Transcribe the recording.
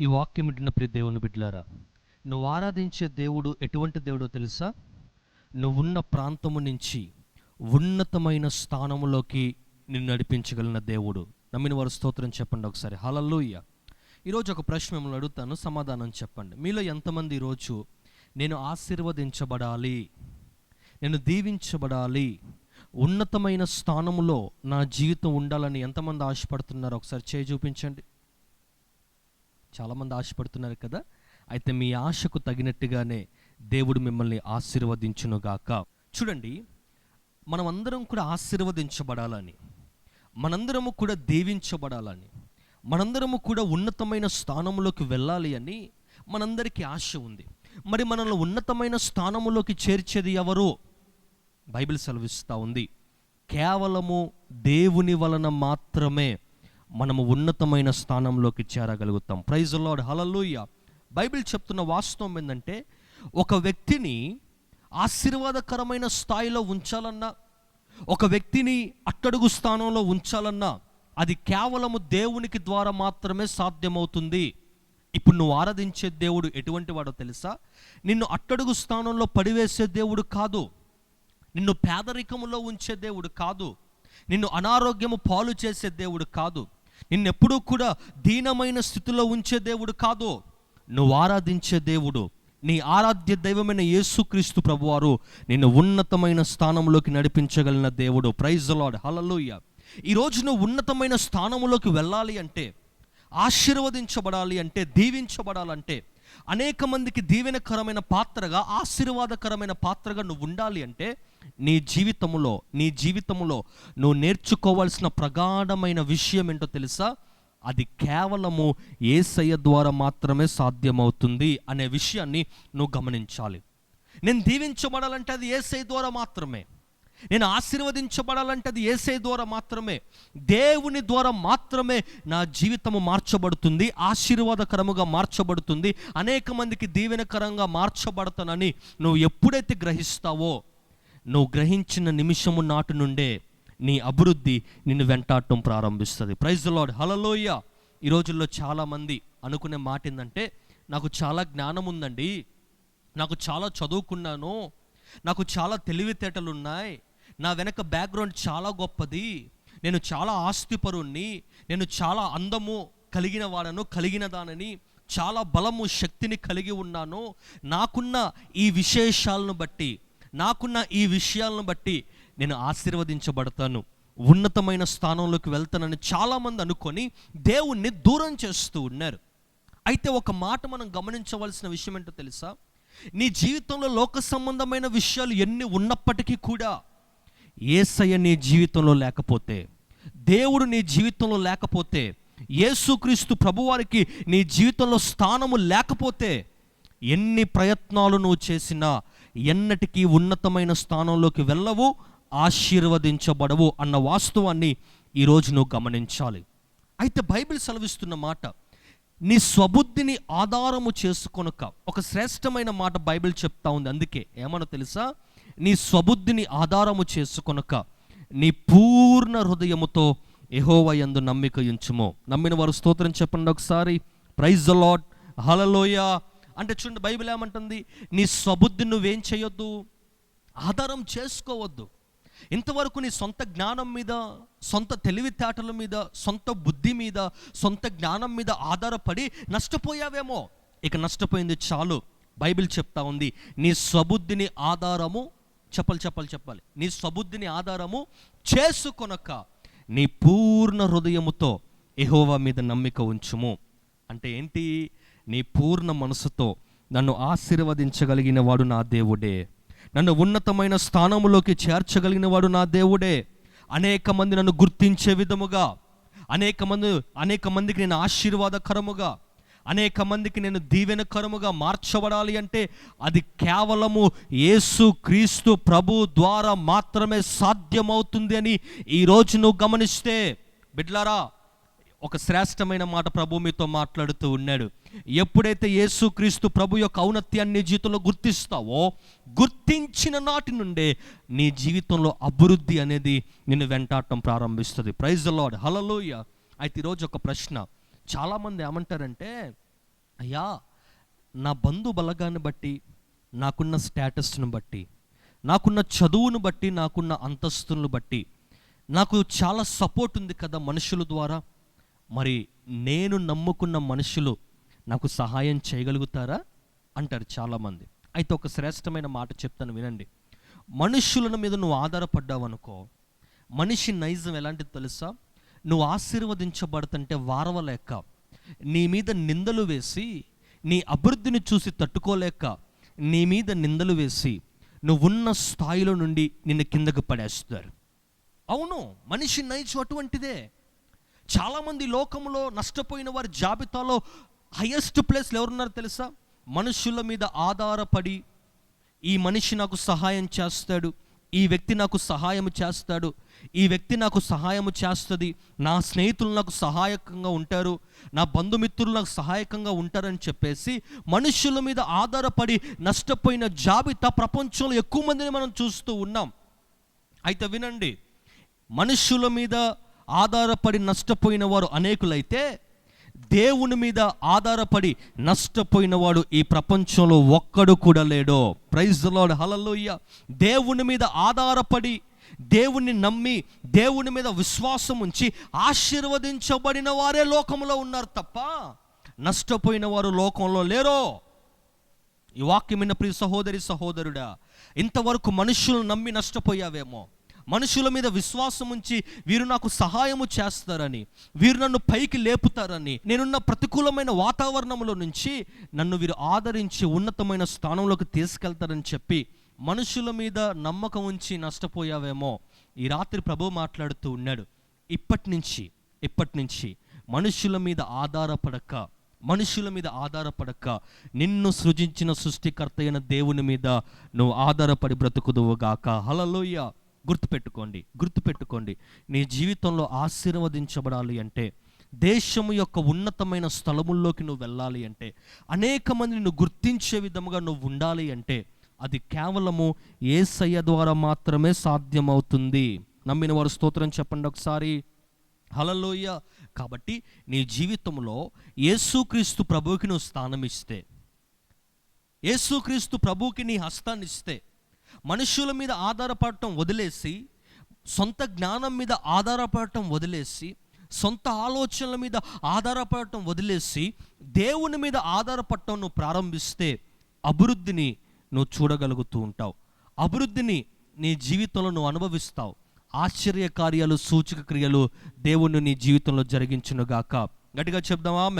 ఈ వాక్యం వింటున్న ప్రతి దేవుని బిడ్డలారా నువ్వు ఆరాధించే దేవుడు ఎటువంటి దేవుడో తెలుసా? నువ్వున్న ప్రాంతము నుంచి ఉన్నతమైన స్థానములోకి నిన్ను నడిపించగలిగిన దేవుడు. నమ్మిన వారు స్తోత్రం చెప్పండి ఒకసారి. హలల్లోయ. ఈరోజు ఒక ప్రశ్న మిమ్మల్ని అడుగుతాను సమాధానం చెప్పండి. మీలో ఎంతమంది ఈరోజు నేను ఆశీర్వదించబడాలి నేను దీవించబడాలి ఉన్నతమైన స్థానములో నా జీవితం ఉండాలని ఎంతమంది ఆశపడుతున్నారో ఒకసారి చేయి చూపించండి. చాలామంది ఆశపడుతున్నారు కదా? అయితే మీ ఆశకు తగినట్టుగానే దేవుడు మిమ్మల్ని ఆశీర్వదించునుగాక. చూడండి మనమందరం కూడా ఆశీర్వదించబడాలని మనందరము కూడా దీవించబడాలని మనందరము కూడా ఉన్నతమైన స్థానంలోకి వెళ్ళాలి అని మనందరికీ ఆశ ఉంది. మరి మనల్ని ఉన్నతమైన స్థానములోకి చేర్చేది ఎవరు? బైబిల్ సెలవిస్తూ ఉంది. కేవలము దేవుని వలన మాత్రమే మనము ఉన్నతమైన స్థానంలోకి చేరగలుగుతాం. ప్రైజ్ లార్డ్ హలలుయ బైబిల్ చెప్తున్న వాస్తవం ఏంటంటే ఒక వ్యక్తిని ఆశీర్వాదకరమైన స్థాయిలో ఉంచాలన్నా ఒక వ్యక్తిని అట్టడుగు స్థానంలో ఉంచాలన్నా అది కేవలము దేవునికి ద్వారా మాత్రమే సాధ్యమవుతుంది. ఇప్పుడు నువ్వు ఆరాధించే దేవుడు ఎటువంటి వాడో తెలుసా? నిన్ను అట్టడుగు స్థానంలో పడివేసే దేవుడు కాదు. నిన్ను పేదరికములో ఉంచే దేవుడు కాదు. నిన్ను అనారోగ్యము పాలు చేసే దేవుడు కాదు. నిన్నెప్పుడూ కూడా దీనమైన స్థితిలో ఉంచే దేవుడు కాదు. నువ్వు ఆరాధించే దేవుడు. నీ ఆరాధ్య దైవమైన యేసుక్రీస్తు ప్రభువారు నిన్ను ఉన్నతమైన స్థానంలోకి నడిపించగలిగిన దేవుడు. ప్రైజ్ లాడ్ హలలోయ ఈరోజు నువ్వు ఉన్నతమైన స్థానంలోకి వెళ్ళాలి అంటే ఆశీర్వదించబడాలి అంటే దీవించబడాలంటే అనేక మందికి దీవెనకరమైన పాత్రగా ఆశీర్వాదకరమైన పాత్రగా నువ్వు ఉండాలి అంటే నీ జీవితములో నీ జీవితములో నువ్వు నేర్చుకోవాల్సిన ప్రగాఢమైన విషయం ఏంటో తెలుసా? అది కేవలము ఏసయ్య ద్వారా మాత్రమే సాధ్యమవుతుంది అనే విషయాన్ని నువ్వు గమనించాలి. నేను దీవించబడాలంటే అది ఏసై ద్వారా మాత్రమే. నేను ఆశీర్వదించబడాలంటే అది ఏసై ద్వారా మాత్రమే. దేవుని ద్వారా మాత్రమే నా జీవితము మార్చబడుతుంది ఆశీర్వాదకరముగా మార్చబడుతుంది అనేక మందికి దీవెనకరంగా మార్చబడతానని నువ్వు ఎప్పుడైతే గ్రహిస్తావో నువ్వు గ్రహించిన నిమిషము నాటి నుండే నీ అభివృద్ధి నిన్ను వెంటాడటం ప్రారంభిస్తుంది. ప్రైజ్ లాడ్ హలలోయ ఈ రోజుల్లో చాలామంది అనుకునే మాట ఏంటంటే నాకు చాలా జ్ఞానం ఉందండి నాకు చాలా చదువుకున్నాను నాకు చాలా తెలివితేటలు ఉన్నాయి నా వెనక బ్యాక్గ్రౌండ్ చాలా గొప్పది నేను చాలా ఆస్తిపరుణ్ణి నేను చాలా అందము కలిగిన వాడను కలిగిన దానని చాలా బలము శక్తిని కలిగి ఉన్నాను. నాకున్న ఈ విశేషాలను బట్టి నాకున్న ఈ విషయాలను బట్టి నేను ఆశీర్వదించబడతాను. ఉన్నతమైన స్థానంలోకి వెళ్తానని చాలామంది అనుకొని దేవుణ్ణి దూరం చేస్తూ ఉన్నారు. అయితే ఒక మాట మనం గమనించవలసిన విషయం ఏంటో తెలుసా? నీ జీవితంలో లోక సంబంధమైన విషయాలు ఎన్ని ఉన్నప్పటికీ కూడా ఏసయ్య నీ జీవితంలో లేకపోతే దేవుడు నీ జీవితంలో లేకపోతే యేసుక్రీస్తు ప్రభువారికి నీ జీవితంలో స్థానము లేకపోతే ఎన్ని ప్రయత్నాలు నువ్వు చేసినా ఎన్నటికీ ఉన్నతమైన స్థానంలోకి వెళ్ళవు ఆశీర్వదించబడవు అన్న వాస్తవాన్ని ఈరోజు నువ్వు గమనించాలి. అయితే బైబిల్ సెలవిస్తున్న మాట నీ స్వబుద్ధిని ఆధారము చేసుకొనక. ఒక శ్రేష్టమైన మాట బైబిల్ చెప్తా ఉంది అందుకే. ఏమన్నా తెలుసా? నీ స్వబుద్ధిని ఆధారము చేసుకొనక నీ పూర్ణ హృదయముతో ఎహోవయందు నమ్మిక ఉంచుము. నమ్మిన వారు స్తోత్రం చెప్పండి ఒకసారి. ప్రైజ్ ద లాడ్ హలలోయ అంటే చూడండి బైబిల్ ఏమంటుంది? నీ స్వబుద్ధి నువ్వేం చేయొద్దు? ఆధారం చేసుకోవద్దు. ఇంతవరకు నీ సొంత జ్ఞానం మీద సొంత తెలివితేటల మీద సొంత బుద్ధి మీద సొంత జ్ఞానం మీద ఆధారపడి నష్టపోయావేమో? ఇక నష్టపోయింది చాలు. బైబిల్ చెప్తా ఉంది నీ స్వబుద్ధిని ఆధారము చెప్పాలి చెప్పాలి చెప్పాలి. నీ స్వబుద్ధిని ఆధారము చేసుకొనక నీ పూర్ణ హృదయముతో ఎహోవా మీద నమ్మిక ఉంచుము. అంటే ఏంటి? నీ పూర్ణ మనసుతో నన్ను ఆశీర్వదించగలిగిన వాడు నా దేవుడే. నన్ను ఉన్నతమైన స్థానములోకి చేర్చగలిగిన వాడు నా దేవుడే. అనేక మంది నన్ను గుర్తించే విధముగా అనేక మంది అనేక మందికి నేను ఆశీర్వాదకరముగా అనేక మందికి నేను దీవెనకరముగా మార్చబడాలి అంటే అది కేవలము యేసు క్రీస్తు ప్రభు ద్వారా మాత్రమే సాధ్యమవుతుంది అని ఈరోజు నువ్వు గమనిస్తే. బిడ్లారా ఒక శ్రేష్టమైన మాట ప్రభు మీతో మాట్లాడుతూ ఉన్నాడు. ఎప్పుడైతే యేసుక్రీస్తు ప్రభు యొక్క ఔన్నత్యాన్ని జీవితంలో గుర్తిస్తావో గుర్తించిన నాటి నుండే నీ జీవితంలో అభివృద్ధి అనేది నిన్ను వెంటాడటం ప్రారంభిస్తుంది. ప్రైజ్ లాడ్ హలలోయ అయితే ఈరోజు ఒక ప్రశ్న. చాలామంది ఏమంటారంటే అయ్యా నా బంధు బలగాన్ని బట్టి నాకున్న స్టేటస్ను బట్టి నాకున్న చదువును బట్టి నాకున్న అంతస్తులను బట్టి నాకు చాలా సపోర్ట్ ఉంది కదా మనుషుల ద్వారా? మరి నేను నమ్ముకున్న మనుషులు నాకు సహాయం చేయగలుగుతారా? అంటారు చాలామంది. అయితే ఒక శ్రేష్టమైన మాట చెప్తాను వినండి. మనుషుల మీద నువ్వు ఆధారపడ్డావు అనుకో మనిషి నైజం ఎలాంటిది తెలుసా? నువ్వు ఆశీర్వదించబడుతుంటే వారవలేక నీ మీద నిందలు వేసి నీ అభివృద్ధిని చూసి తట్టుకోలేక నీ మీద నిందలు వేసి నువ్వున్న స్థాయిలో నుండి నిన్ను కిందకు పడేస్తారు. అవును మనిషి నైజం అటువంటిదే. చాలామంది లోకంలో నష్టపోయిన వారి జాబితాలో హయ్యెస్ట్ ప్లేస్లు ఎవరున్నారు తెలుసా? మనుషుల మీద ఆధారపడి ఈ మనిషి నాకు సహాయం చేస్తాడు ఈ వ్యక్తి నాకు సహాయం చేస్తాడు ఈ వ్యక్తి నాకు సహాయం చేస్తుంది నా స్నేహితులు నాకు సహాయకంగా ఉంటారు నా బంధుమిత్రులు నాకు సహాయకంగా ఉంటారని చెప్పేసి మనుషుల మీద ఆధారపడి నష్టపోయిన జాబితా ప్రపంచంలో ఎక్కువ మందిని మనం చూస్తూ ఉన్నాం. అయితే వినండి మనుషుల మీద ఆధారపడి నష్టపోయిన వారు అనేకులైతే దేవుని మీద ఆధారపడి నష్టపోయిన వాడు ఈ ప్రపంచంలో ఒక్కడు కూడా లేడో. ప్రైజ్ లాడ్ హలలోయ దేవుని మీద ఆధారపడి దేవుణ్ణి నమ్మి దేవుని మీద విశ్వాసం ఉంచి ఆశీర్వదించబడిన వారే లోకంలో ఉన్నారు తప్ప నష్టపోయిన వారు లోకంలో లేరో. ఈ వాక్యం విన్న ప్రియ సహోదరి సహోదరుడా ఇంతవరకు మనుషులను నమ్మి నష్టపోయావేమో. మనుషుల మీద విశ్వాసం ఉంచి వీరు నాకు సహాయము చేస్తారని వీరు నన్ను పైకి లేపుతారని నేనున్న ప్రతికూలమైన వాతావరణంలో నుంచి నన్ను వీరు ఆదరించి ఉన్నతమైన స్థానంలోకి తీసుకెళ్తారని చెప్పి మనుషుల మీద నమ్మకం ఉంచి నష్టపోయావేమో ఈ రాత్రి ప్రభు మాట్లాడుతూ ఉన్నాడు. ఇప్పటి నుంచి ఇప్పటి నుంచి మనుషుల మీద ఆధారపడక మనుషుల మీద ఆధారపడక నిన్ను సృజించిన సృష్టికర్త అయిన దేవుని మీద నువ్వు ఆధారపడి బ్రతుకుదువుగాక హలలోయ గుర్తుపెట్టుకోండి గుర్తుపెట్టుకోండి. నీ జీవితంలో ఆశీర్వదించబడాలి అంటే దేశము యొక్క ఉన్నతమైన స్థలముల్లోకి నువ్వు వెళ్ళాలి అంటే అనేక మంది నిన్ను గుర్తించే విధముగా నువ్వు ఉండాలి అంటే అది కేవలము ఏసయ్య ద్వారా మాత్రమే సాధ్యమవుతుంది. నమ్మిన వారు స్తోత్రం చెప్పండి ఒకసారి. హలలోయ కాబట్టి నీ జీవితంలో యేసుక్రీస్తు ప్రభువుకి నువ్వు స్థానం ఇస్తే యేసుక్రీస్తు ప్రభువుకి నీ హస్తాన్ని ఇస్తే మనుషుల మీద ఆధారపడటం వదిలేసి సొంత జ్ఞానం మీద ఆధారపడటం వదిలేసి సొంత ఆలోచనల మీద ఆధారపడటం వదిలేసి దేవుని మీద ఆధారపడటం నువ్వు ప్రారంభిస్తే అభివృద్ధిని నువ్వు చూడగలుగుతూ ఉంటావు. అభివృద్ధిని నీ జీవితంలో నువ్వు అనుభవిస్తావు. ఆశ్చర్య కార్యాలు సూచక క్రియలు దేవుణ్ణి నీ జీవితంలో జరిగించునుగాక. గట్టిగా చెప్దామా?